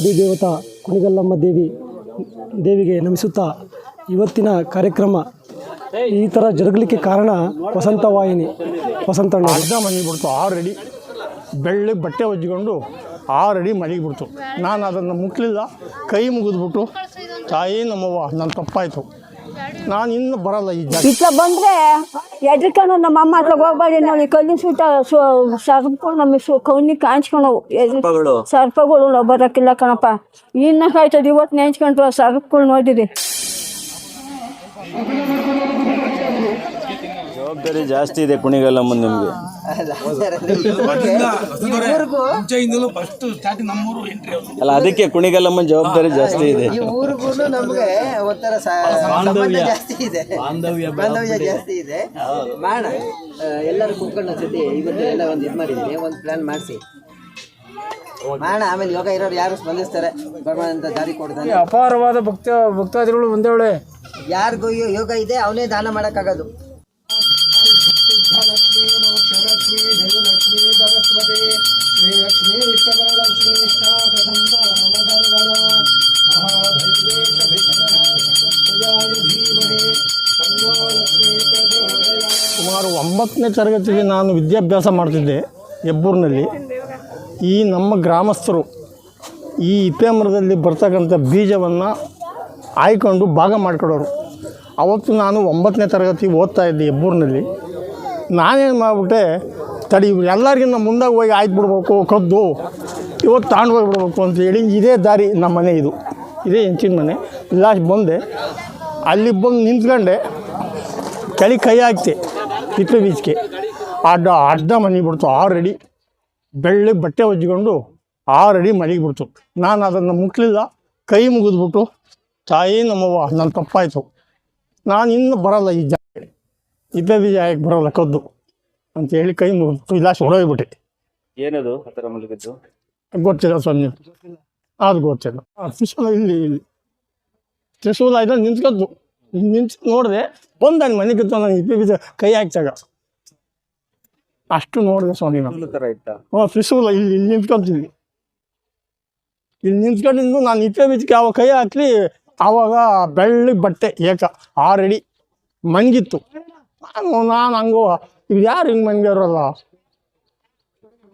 ಆದಿದೇವತ ಕುಣಿಗಲ್ಲಮ್ಮ ದೇವಿ, ದೇವಿಗೆ ನಮಿಸುತ್ತಾ ಇವತ್ತಿನ ಕಾರ್ಯಕ್ರಮ ಈ ಥರ ಜರುಗಲಿಕ್ಕೆ ಕಾರಣ ವಸಂತ ವಾಹಿನಿ ವಸಂತಣ್ಣ ಅರ್ಧ ಮನೆಗೆ ಬಿಡ್ತು, ಆರು ಅಡಿ ಬೆಳ್ಳಿ ಬಟ್ಟೆ ಒಜ್ಜಿಕೊಂಡು ಆರು ಅಡಿ ಮನೆಗೆ ಬಿಡ್ತು. ನಾನು ಅದನ್ನು ಮುಟ್ಲಿಲ್ಲ, ಕೈ ಮುಗಿದ್ಬಿಟ್ಟು, ತಾಯಿ ನಮ್ಮವ್ವ, ನನ್ನ ತಪ್ಪಾಯಿತು. ನಾನು ಇನ್ನು ಬರಲ್ಲ ಈ ಜಾಗ. ಇತ್ತ ಬಂದ್ರೆ ಎದ್ರಿಕೊಂಡು ನಮ್ಮ ಅಮ್ಮ ಹತ್ರ ಹೋಗ್ಬೇಡಿ ನೋಡಿ ಕಲ್ಲಿನ ಸುತ್ತ ಸರ್ಕೊಂಡು ನಮಗೆ ಸು ಕಣ್ಣಿಗೆ ಕಾಣಿಸ್ಕೊಂಡವು ಎದ್ರಿ ಸರ್ಪಗಳು ನಾವು ಬರೋಕ್ಕಿಲ್ಲ ಕಣಪ್ಪ. ಇನ್ನ ಕಾಯ್ತದೆ ಇವತ್ತು ನೆಂಚ್ಕೊಂಡ್ರು ಸರ್ಪಗಳು ನೋಡಿರಿ. ಜವಾಬ್ದಾರಿ ಜಾಸ್ತಿ ಇದೆ ಕುಣಿಗಲ್ಲಮ್ಮ ನಿಮಗೆ. ಮುಂಚೆಯಿಂದಲೂ ಫಸ್ಟ್ ಸ್ಟಾರ್ಟಿಂಗ್ ನಮ್ಮೂರು ಎಂಟ್ರಿ ಅವರು. ಅಲ್ಲ ಅದಕ್ಕೆ ಕುಣಿಗಲ್ಲಮ್ಮನ್ ಜವಾಬ್ದಾರಿ ಜಾಸ್ತಿ ಇದೆ. ಈ ಊರಿಗೂ ನಮ್ಗೆ ಒಂಥರ ಸ- ಸಂಬಂಧ ಜಾಸ್ತಿ ಇದೆ. ಬಾಂಧವ್ಯ ಜಾಸ್ತಿ ಇದೆ. ಮಾಡೋಣ ಆ, ಎಲ್ಲರೂ ಕುತ್ಕೊಂಡು ಸತಿ ಇವತ್ತು ಎಲ್ಲ ಒಂದು ಇದು ಮಾಡಿದ್ದೀನಿ ಒಂದು ಪ್ಲಾನ್ ಮಾಡಿಸಿ. ಮಾಡೋಣ ಆಮೇಲೆ ಯೋಗ ಇರೋರು ಯಾರು ಸ್ಪಂದಿಸ್ತಾರೆ? ಭಗವಂತ ದಾರಿ ಕೊಡ್ತಾನೆ. ಅಪಾರವಾದ ಭಕ್ತ ಭಕ್ತಾದಿಗಳು ಒಂದೇ ವೇಳೆ ಯಾರಿಗೂ ಯೋ- ಯೋಗ ಇದೆ ಅವನೇ ದಾನ ಮಾಡೋಕ್ಕಾಗೋದು. ಸುಮಾರು ಒಂಬತ್ತನೇ ತರಗತಿಗೆ ನಾನು ವಿದ್ಯಾಭ್ಯಾಸ ಮಾಡ್ತಿದ್ದೆ ಹೆಬ್ಬೂರಿನಲ್ಲಿ ಈ ನಮ್ಮ ಗ್ರಾಮಸ್ಥರು ಈ ಇಪ್ಪೆ ಮರದಲ್ಲಿ ಬರ್ತಕ್ಕಂಥ ಬೀಜವನ್ನು ಆಯ್ಕೊಂಡು ಭಾಗ ಮಾಡ್ಕೊಡೋರು. ಅವತ್ತು ನಾನು ಒಂಬತ್ತನೇ ತರಗತಿ ಓದ್ತಾ ಇದ್ದೆ ಹೆಬ್ಬೂರಿನಲ್ಲಿ ನಾನೇನು ಮಾಡಿಬಿಟ್ಟೆ, ತಡಿ ಎಲ್ಲರಿಗಿಂತ ಮುಂದಾಗಿ ಹೋಗಿ ಆಯ್ತು ಬಿಡ್ಬೇಕು, ಕದ್ದು, ಇವತ್ತು ತಗೊಂಡು ಅಂತ ಹೇಳಿ ಇದೇ ದಾರಿ ನಮ್ಮ ಮನೆ ಇದು. ಇದೇ ಹೆಂಚಿನ ಮನೆ. ಲಾಸ್ಟ್ ಬಂದೆ. ಅಲ್ಲಿ ಬಂದು ನಿಂತ್ಕೊಂಡೆ. ಕಳಿ ಕೈ ಹಾಕ್ತೆ ಕಿತ್ತು ಬೀಚ್ಗೆ ಅಡ್ಡ ಅಡ್ಡ ಮನೆಗೆ ಬಿಡ್ತು ಆರು ರೆಡಿ ಬೆಳ್ಳಿ ಬಟ್ಟೆ ಒಜ್ಜಿಕೊಂಡು ಆರು ಅಡಿ ಮನೆಗೆ ಬಿಡ್ತು. ನಾನು ಅದನ್ನು ಮುಟ್ಲಿಲ್ಲ. ಕೈ ಮುಗಿದ್ಬಿಟ್ಟು, ತಾಯಿ ನಮ್ಮವ್ವ ನನ್ನ ತಪ್ಪಾಯಿತು. ನಾನು ಇನ್ನು ಬರಲ್ಲ ಈ ಜಾಗ ಇದ್ದ ಬೀಜ ಯಾಕೆ ಬರಲ್ಲ ಕದ್ದು. ಅಂತೇಳಿ ಕೈ ಮುಗಿತು ಇಲ್ಲ ಹೊಡೋಗ್ಬಿಟ್ಟೆ ಏನದು ಆ ಥರ ಮಲಗಿದ್ದು ಗೊತ್ತಿಲ್ಲ ಸ್ವಾಮಿ. ಅದು ಗೊತ್ತಿಲ್ಲ. ಆ ತ್ರಿಶೂಲ ಇಲ್ಲಿ ಇಲ್ಲಿ. ತ್ರಿಶೂಲ ಇದ್ದ ನಿಂತ್ಕದ್ದು. ನಿಂತು ನೋಡಿದೆ ಬಂದ ನನ್ನ ಮನೆ ಕಿತ್ತು ನಾನು ಇಪ್ಪೆ ಬೀಜ ಕೈ ಹಾಕ್ತಾಗ ಅಷ್ಟು ನೋಡಿದೆ ಸ್ವಾಮಿ ನಾನು. ಥರ ಇತ್ತ? ಹ್ಞೂ ತ್ರಿಶೂಲ ಇಲ್ಲಿ ಇಲ್ಲಿ ನಿಂತ್ಕೊಂತೀನಿ ಇಲ್ಲಿ ನಿಂತ್ಕೊಂಡಿದ್ದು ನಾನು ಇಪ್ಪೆ ಬೀಜಕ್ಕೆ ಯಾವ ಕೈ ಹಾಕ್ಲಿ ಆವಾಗ ಬೆಳ್ಳಿ ಬಟ್ಟೆ ಏಕ ಆರಡಿ ಮಂಗಿತ್ತು. ನಾನು ನಾನು ಹಂಗೋ ಇದು ಯಾರು ಹಿಂಗೆ ಮನ್ಗ್ಯಾರಲ್ಲ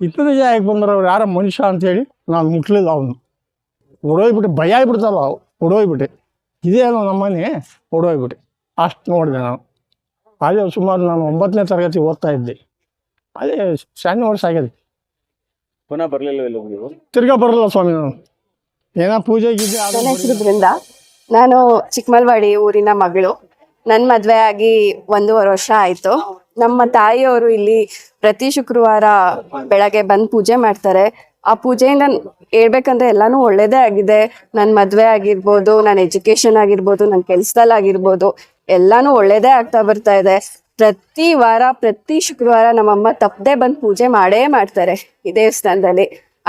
ಇತ್ತದ ಯಾಕೆ ಬಂದ್ರೆ ಅವ್ರು? ಯಾರ ಮನುಷ್ಯ ಅಂತೇಳಿ ನಾನು ಮುಟ್ಲಿಲ್ಲ ಅವನು. ಹೊಡೋಗ್ಬಿಟ್ಟೆ ಭಯ ಆಗ್ಬಿಡ್ತಲ್ಲ ಹೊಡೋಗ್ಬಿಟ್ಟೆ ಇದೇನೋ ನಮ್ಮನೆ ಹೊಡೋಗ್ಬಿಟ್ಟೆ ಅಷ್ಟು ನೋಡಿದೆ ನಾನು. ಅದೇ ಸುಮಾರು ನಾನು ಒಂಬತ್ತನೇ ತರಗತಿ ಓದ್ತಾ ಇದ್ದೆ. ಅದೇ ಸಣ್ಣ ವರ್ಷ ಆಗಿದೆ. ಪುನಃ ಬರಲಿಲ್ಲ ನೀವು ತಿರ್ಗಾ ಬರಲ್ಲ ಸ್ವಾಮಿ ನಾನು. ಏನೋ ಪೂಜೆ ಗೀಜೆ ನಾನು ಚಿಕ್ಕಮಲ್ವಾಡಿ ಊರಿನ ಮಗಳು. ನನ್ನ ಮದುವೆ ಆಗಿ ಒಂದೂವರೆ ವರ್ಷ ಆಯಿತು. ನಮ್ಮ ತಾಯಿಯವರು ಇಲ್ಲಿ ಪ್ರತಿ ಶುಕ್ರವಾರ ಬೆಳಗ್ಗೆ ಬಂದು ಪೂಜೆ ಮಾಡ್ತಾರೆ. ಆ ಪೂಜೆಯಿಂದ ಹೇಳ್ಬೇಕಂದ್ರೆ ಎಲ್ಲಾನು ಒಳ್ಳೇದೇ ಆಗಿದೆ. ನನ್ನ ಮದುವೆ ಆಗಿರ್ಬೋದು ನನ್ನ ಎಜುಕೇಶನ್ ಆಗಿರ್ಬೋದು ನನ್ನ ಕೆಲ್ಸದಲ್ಲಾಗಿರ್ಬೋದು ಎಲ್ಲಾನು ಒಳ್ಳೇದೇ ಆಗ್ತಾ ಬರ್ತಾ ಇದೆ. ಪ್ರತಿ ವಾರ, ಪ್ರತಿ ಶುಕ್ರವಾರ ನಮ್ಮಮ್ಮ ತಪ್ಪದೆ ಬಂದು ಪೂಜೆ ಮಾಡೇ ಮಾಡ್ತಾರೆ ಈ ದೇವಸ್ಥಾನದಲ್ಲಿ.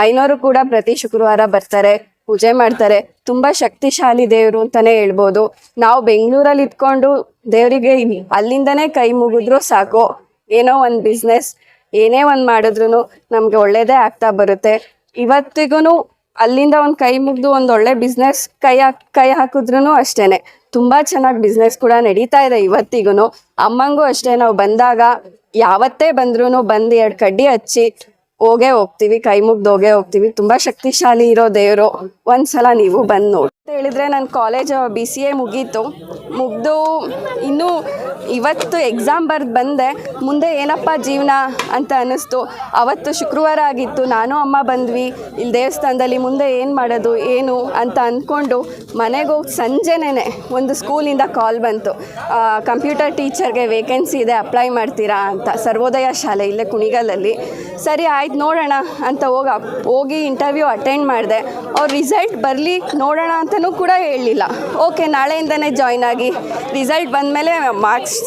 ಐನೋರು ಕೂಡ ಪ್ರತಿ ಶುಕ್ರವಾರ ಬರ್ತಾರೆ. ಪೂಜೆ ಮಾಡ್ತಾರೆ. ತುಂಬಾ ಶಕ್ತಿಶಾಲಿ ದೇವರು ಅಂತಾನೆ ಹೇಳ್ಬೋದು. ನಾವು ಬೆಂಗಳೂರಲ್ಲಿ ಇದ್ಕೊಂಡು ದೇವರಿಗೆ ಅಲ್ಲಿಂದನೇ ಕೈ ಮುಗಿದ್ರು ಸಾಕು. ಏನೋ ಒಂದು ಬಿಸ್ನೆಸ್ ಏನೇ ಒಂದು ಮಾಡಿದ್ರು ನಮ್ಗೆ ಒಳ್ಳೇದೇ ಆಗ್ತಾ ಬರುತ್ತೆ. ಇವತ್ತಿಗೂ ಅಲ್ಲಿಂದ ಒಂದು ಕೈ ಮುಗಿದು ಒಂದು ಒಳ್ಳೆ ಬಿಸ್ನೆಸ್ ಕೈ ಹಾಕ್, ಕೈ ಹಾಕಿದ್ರು ಅಷ್ಟೇನೆ. ತುಂಬಾ ಚೆನ್ನಾಗಿ ಬಿಸ್ನೆಸ್ ಕೂಡ ನಡೀತಾ ಇದೆ ಇವತ್ತಿಗೂ ಅಮ್ಮಂಗೂ ಅಷ್ಟೇ, ನಾವು ಬಂದಾಗ ಯಾವತ್ತೇ ಬಂದ್ರೂ ಬಂದು ಎರಡು ಕಡ್ಡಿ ಹಚ್ಚಿ ಹೋಗೇ ಹೋಗ್ತೀವಿ ಕೈ ಮುಗ್ದು ಹೋಗೇ ಹೋಗ್ತೀವಿ. ತುಂಬಾ ಶಕ್ತಿಶಾಲಿ ಇರೋ ದೇವರು. ಒಂದ್ಸಲ ನೀವು ಬಂದ್ ನೋಡಿ ಅಂತ ಹೇಳಿದ್ರೆ ನನ್ನ ಕಾಲೇಜ್ ಬಿ ಸಿ ಎ ಮುಗೀತು. ಮುಗಿದು ಇನ್ನೂ ಇವತ್ತು ಎಕ್ಸಾಮ್ ಬರೆದು ಬಂದೆ. ಮುಂದೆ ಏನಪ್ಪ ಜೀವನ ಅಂತ ಅನ್ನಿಸ್ತು. ಅವತ್ತು ಶುಕ್ರವಾರ ಆಗಿತ್ತು. ನಾನು, ಅಮ್ಮ ಬಂದ್ವಿ. ಇಲ್ಲಿ ದೇವಸ್ಥಾನದಲ್ಲಿ ಮುಂದೆ ಏನು ಮಾಡೋದು, ಏನು ಅಂತ ಅಂದ್ಕೊಂಡು ಮನೆಗೆ ಹೋಗಿ ಸಂಜೆನೇ ಒಂದು ಸ್ಕೂಲಿಂದ ಕಾಲ್ ಬಂತು. ಕಂಪ್ಯೂಟರ್ ಟೀಚರ್ಗೆ ವೇಕೆನ್ಸಿ ಇದೆ ಅಪ್ಲೈ ಮಾಡ್ತೀರಾ ಅಂತ. ಸರ್ವೋದಯ ಶಾಲೆ ಇಲ್ಲೇ ಕುಣಿಗಲಲ್ಲಿ. ಸರಿ, ಆಯ್ತು, ನೋಡೋಣ ಅಂತ ಹೋಗಿ ಹೋಗಿ ಇಂಟರ್ವ್ಯೂ ಅಟೆಂಡ್ ಮಾಡಿದೆ. ಅವ್ರ ರಿಸಲ್ಟ್ ಬರಲಿ, ನೋಡೋಣ ಅಂತಲೂ ಕೂಡ ಹೇಳಲಿಲ್ಲ ಓಕೆ ನಾಳೆಯಿಂದನೇ ಜಾಯ್ನ್ ಆಗಿ ರಿಸಲ್ಟ್ ಬಂದಮೇಲೆ ಮಾರ್ಕ್ಸ್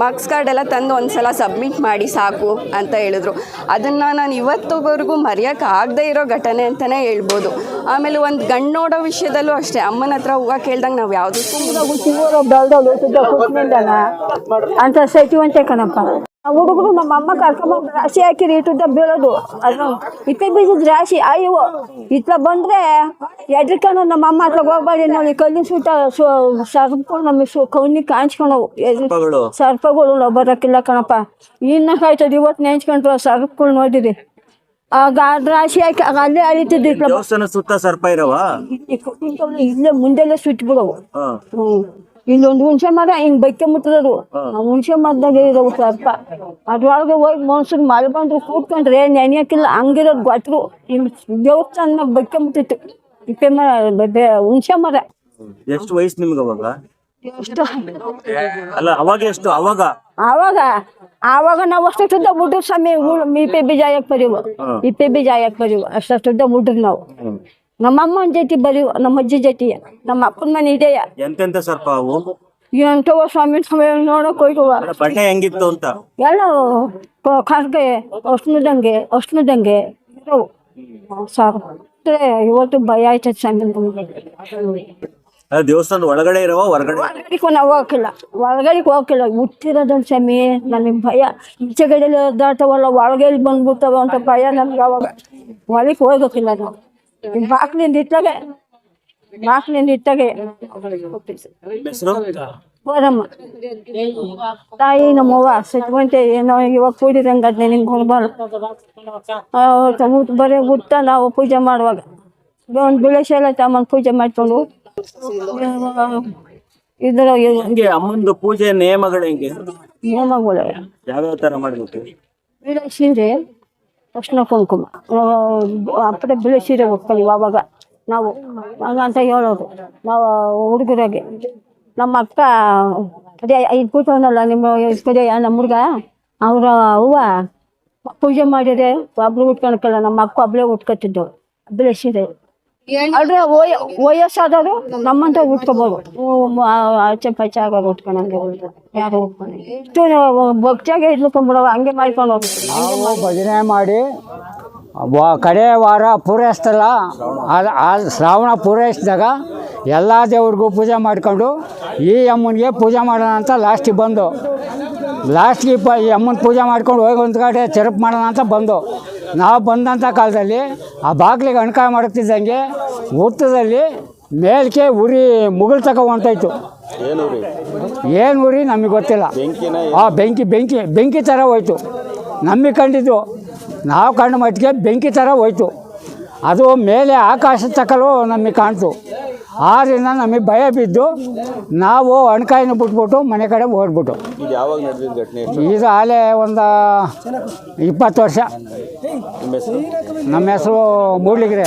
ಮಾರ್ಕ್ಸ್ ಕಾರ್ಡ್ ಎಲ್ಲ ತಂದು ಒಂದು ಸಲ ಸಬ್ಮಿಟ್ ಮಾಡಿ ಸಾಕು ಅಂತ ಹೇಳಿದ್ರು. ಅದನ್ನು ನಾನು ಇವತ್ತುವರೆಗೂ ಮರೆಯೋಕೆ ಆಗದೆ ಇರೋ ಘಟನೆ ಅಂತಲೇ ಹೇಳ್ಬೋದು. ಆಮೇಲೆ ಒಂದು ಗಂಡು ನೋಡೋ ವಿಷಯದಲ್ಲೂ ಅಷ್ಟೇ, ಅಮ್ಮನ ಹತ್ರ ಹೂವ ಕೇಳ್ದಂಗೆ ನಾವು ಯಾವುದಕ್ಕೂ ಅಂತ ಸೈತಿ ಸೈತಿವಂತೆ ಕಣಪ್ಪ. ಹುಡುಗರು ನಮ್ಮ ಅಮ್ಮ ಕರ್ಕೊಂಬಂದು ರಾಶಿ ಹಾಕಿರಿ ಇಟ್ಟಿದ್ದ ಬೀಳೋದು. ಅದು ಇಪ್ಪೆ ಬೀಜದ ರಾಶಿ ಅಯ್ಯೋ ಇತ್ತ ಬಂದ್ರೆ ಎದ್ರಿಕೊಂಡು ನಮ್ಮ ಅಮ್ಮ ಹತ್ರ ಹೋಗ್ಬೇಡಿ ನಾವು ಈ ಕಲ್ಲಿನ ಸುತ್ತ ಸರ್ಪಗಳು ನಮ್ಮ ಸು ಕಣ್ಣಿಗೆ ಕಾಣಿಸ್ಕೊಂಡವು. ಸರ್ಪಗಳು? ನಾವು ಬರೋಕ್ಕಿಲ್ಲ ಕಣಪ್ಪ. ಇನ್ನ ಕಾಯ್ತದೆ ಇವತ್ತು ನೆಂಚ್ಕೊಂಡ್ರು ಸರ್ಪಗಳು ನೋಡಿರಿ. ರಾಶಿ ಹಾಕಿ ಅಲ್ಲೇ ಅಳಿತಿದ್ದ ಸುತ್ತ ಸರ್ಪ ಇರವ? ಇಲ್ಲೇ ಮುಂದೆಲ್ಲ ಸುಟ್ಟು ಬಿಡವು ಹಾ. ಹ್ಮ್. ಇಲ್ಲೊಂದು ಹುಣಸೆ ಮರ ಹಿಂಗ್ ಬೈಕೆ ಮುಟ್ಟದ್ರು ಆ ಹುಣಸೆ ಮರದಾಗ ಇರೋ ಸ್ವಲ್ಪ. ಅದ್ರೊಳಗೆ ಹೋಗಿ ಮನ್ಸೂರು ಮಳೆ ಬಂದ್ರು ಕೂತ್ಕೊಂಡ್ರೆ ನೆನೆಯಕ್ಕಿಲ್ಲ ಹಂಗಿರೋದು ಗೊತ್ತರು. ದೇವಸ್ಥಾನ ಬೈಕೆ ಮುಟ್ಟಿತ್ತು. ಇಪ್ಪೆ ಮರ ಹುಣ್ಸೆ ಮರ. ಎಷ್ಟು ವಯಸ್ಸು ನಿಮ್ಗೆ ಅವಾಗ? ಎಷ್ಟು. ಅಲ್ಲ ಅವಾಗ ಎಷ್ಟು? ಅವಾಗ? ಆವಾಗ ನಾವು ಅಷ್ಟುದ್ದ ಮುಟ್ರು ಸ್ವಾಮಿ ಇಪ್ಪೆ ಬೀಜ ಹಾಕಕ್ ಬರೀವು. ಇಪ್ಪೆ ಬೀಜ ಹಾಕಕ್ ಬರೀವು. ಅಷ್ಟುದ್ದ ಮುಟ್ರು ನಾವು. ನಮ್ಮ ಅಮ್ಮನ ಜೊತೆ ಬರೀ ನಮ್ಮ ಅಜ್ಜಿ ಜೊತೆ ನಮ್ಮ ಅಪ್ಪನ ಮನೆ ಇದೆಯಾ ಎಂತೆಂತ ಸರ್ಪ ಅವು? ಎಂಟವ ಸ್ವಾಮಿ ಸ್ವಾಮಿ ನೋಡಕ್ ಹೋಯ್ತವ ಬಣ್ಣ ಹೆಂಗಿತ್ತು ಅಂತ? ಎಲ್ಲ ಖಾರ್ಗೆ ಅಷ್ಣದಂಗೆ ಅಷ್ಣದಂಗೆ ಇರೋವು. ಸಾಕು. ಇವತ್ತು ಭಯ ಆಯ್ತದ ಸ್ವಾಮಿ. ದೇವಸ್ಥಾನ ಒಳಗಡೆ ಇರವ ಹೊರಗಡೆ? ಒಳಗಡೆಗೂ ನಾವು ಹೋಗಿಲ್ಲ ಒಳಗಡೆಗೆ ಹುಟ್ಟಿರೋದನ್ನ ಸ್ವಾಮಿ ನನಗೆ ಭಯ. ಈಚೆಗಡೆ ದಾಟವಲ್ಲ ಒಳಗೆ ಬಂದ್ಬಿಡ್ತಾವ ಅಂತ ಭಯ ನಮ್ಗೆ ಅವಾಗ ಒಳಗೆ ಹೋಗೋಕಿಲ್ಲ ನಾವು. ಬಾಕ್ಲಿಂದ ಇಟ್ಟಾಗೆ ಬಾಕ್ಲಿಂದ ಇಟ್ಟಾಗೆ ಬರಮ್ಮ ತಾಯಿ ನಮ್ಮವ್ವ ಸತ್ವಂತೆ ಏನೋ ಇವಾಗ ಕೂಡಿರಂಗೆ ಅದ್ನೇ ನಿಂಗೆ ಹೋಗ್ಬಾರ್ದು ಊಟ ಬರೀ ಊಟ ನಾವು ಪೂಜೆ ಮಾಡುವಾಗ. ಒಂದು ಬಿಳೆಶಾಲ ತಮ್ಮನ ಪೂಜೆ ಮಾಡ್ಕೊಂಡು. ಇದ್ರ ಹೆಂಗೆ ಅಮ್ಮಂದು ಪೂಜೆ ನಿಯಮಗಳು ಹೆಂಗೆ? ನಿಯಮಗಳು ಯಾವ್ಯಾವ ತರ ಮಾಡ್ಬೇಕು? ಬಿಳೆ ಸೀರೆ ಅರ್ಶಿನ ಕುಂಕುಮ. ಅಪ್ಪಡೆ ಬಿಳಿ ಸೀರೆ ಉಟ್ಕೊಳ್ಳಿ ಅವಾಗ ನಾವು ಹಂಗಂತ ಹೇಳೋದು. ನಾವು ಹುಡುಗರಾಗೆ. ನಮ್ಮ ಅಕ್ಕ, ಅದೇ ಇದು ಕೂತವನಲ್ಲ, ನಿಮ್ಮ ಕಡೆ ನಮ್ಮ ಹುಡುಗ? ಅವರ ಅವ್ವ ಪೂಜೆ ಮಾಡಿದ್ರೆ ಒಬ್ರು ಉಟ್ಕೊಳಕಲ್ಲ ನಮ್ಮ ಅಕ್ಕ ಒಬ್ಬಳೇ ಉಟ್ಕೊತಿದ್ದವು ಬಿಳಿ ಸೀರೆ ಆದ್ರೆ ವಯ ವಯಸ್ಸಾದವರು ನಮ್ಮಂತ ಉಟ್ಕೋಬೋದು. ಆಚೆ ಪಚ್ಚೆ ಆಗೋದು ಉಟ್ಕೊಂಡಂಗೆ ಯಾರು ಉಟ್ಕೊಂಡು ಇಷ್ಟು ಭಕ್ತಿಯಾಗೆ ಇಟ್ಕೊಂಡ್ಬಿಡವ ಹಂಗೆ ಮಾಡ್ಕೊಂಡು ಹೋಗ್ತೀವಿ ನಾವು ಭಜನೆ ಮಾಡಿ ಕಡೆ ವಾರ ಪೂರೈಸ್ತಲ್ಲ ಅದು ಆ ಶ್ರಾವಣ ಪೂರೈಸಿದಾಗ ಎಲ್ಲ ದೇವ್ರಿಗೂ ಪೂಜೆ ಮಾಡಿಕೊಂಡು ಈ ಅಮ್ಮನಿಗೆ ಪೂಜೆ ಮಾಡೋಣ ಅಂತ ಲಾಸ್ಟಿಗೆ ಬಂದು. ಲಾಸ್ಟಿಗೆ ಪ ಈ ಅಮ್ಮನ ಪೂಜೆ ಮಾಡ್ಕೊಂಡು ಹೋಗಿ ಒಂದು ಕಡೆ ಚೆರಪ್ ಮಾಡೋಣ ಅಂತ ಬಂದು. ನಾವು ಬಂದಂಥ ಕಾಲದಲ್ಲಿ ಆ ಬಾಗಿಲಿಗೆ ಅಣಕಾಯ ಮಾಡುತ್ತಿದ್ದಂಗೆ ಹುತ್ತದಲ್ಲಿ ಮೇಲ್ಕೆ ಉರಿ ಮುಗಿಲ್ ತಕ ಹೊಂಟೋಯ್ತು ಏನು ಉರಿ ನಮಗೆ ಗೊತ್ತಿಲ್ಲ. ಆ ಬೆಂಕಿ ಬೆಂಕಿ ಬೆಂಕಿ ಥರ ಹೋಯ್ತು. ನಮಗೆ ಕಂಡಿದ್ದು ನಾವು ಕಂಡು ಮಟ್ಟಿಗೆ ಬೆಂಕಿ ಥರ ಹೋಯ್ತು. ಅದು ಮೇಲೆ ಆಕಾಶ ತಕಲು ನಮಗೆ ಕಾಣ್ತು. ಆದ್ರಿಂದ ನಮಗೆ ಭಯ ಬಿದ್ದು ನಾವು ಅಣಕಾಯಿನ ಬಿಟ್ಬಿಟ್ಟು ಮನೆ ಕಡೆ ಹೋಗ್ಬಿಟ್ಟು ಇದು ಯಾವಾಗ ಆಲೆ ಒಂದು ಇಪ್ಪತ್ತು ವರ್ಷ. ನಮ್ಮ ಹೆಸರು ಮೂಡ್ಲಿಗಿರೆ.